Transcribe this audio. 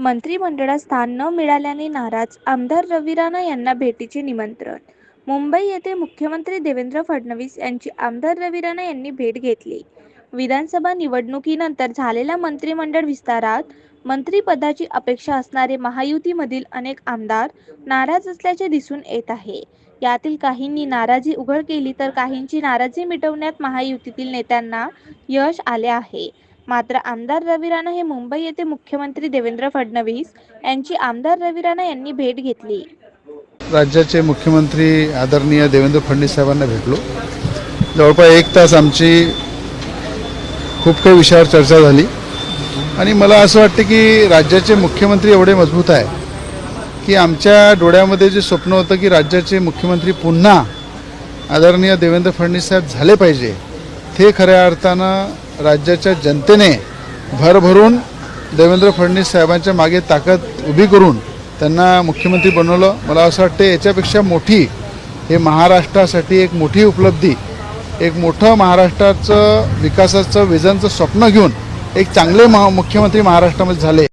मंत्रिमंडळात स्थान न मिळाल्याने नाराज आमदार रवी राणा यांना भेटीचे निमंत्रण. मुंबई येथे मुख्यमंत्री देवेंद्र फडणवीस यांची आमदार रवी राणा यांनी भेट घेतली. विधानसभा निवडणुकीनंतर झालेल्या मंत्रिमंडळ विस्तारात मंत्रिपदाची अपेक्षा असणारे महायुतीमधील अनेक आमदार नाराज असल्याचे दिसून येत आहे. यातील काहींनी नाराजी उघड केली तर काहींची नाराजी मिटवण्यात महायुतीतील नेत्यांना यश आले आहे. मात्र आमदार रवी राणा हे मुंबई येथे मुख्यमंत्री देवेंद्र फडणवीस यांची आमदार रवी राणा यांनी भेट घेतली. राज्याचे मुख्यमंत्री आदरणीय देवेंद्र फडणवीस साहेबांना भेटलो. जवळपास एक तास आमची खूप काही विषयावर चर्चा झाली. आणि मला असं वाटतं की राज्याचे मुख्यमंत्री एवढे मजबूत आहे की आमच्या डोळ्यामध्ये जे स्वप्न होतं की राज्याचे मुख्यमंत्री पुन्हा आदरणीय देवेंद्र फडणवीस साहेब झाले पाहिजे ते खऱ्या अर्थानं राज्याच्या जनतेने भरभरून देवेंद्र फडणवीस साहेबांच्या मागे ताकद उभी करून त्यांना मुख्यमंत्री बनवलं. मला असं वाटतं याच्यापेक्षा मोठी हे महाराष्ट्रासाठी एक मोठी उपलब्धी एक मोठं महाराष्ट्राचं विकासाचं विजनचं स्वप्न घेऊन एक चांगले महा मुख्यमंत्री महाराष्ट्रामध्ये झाले.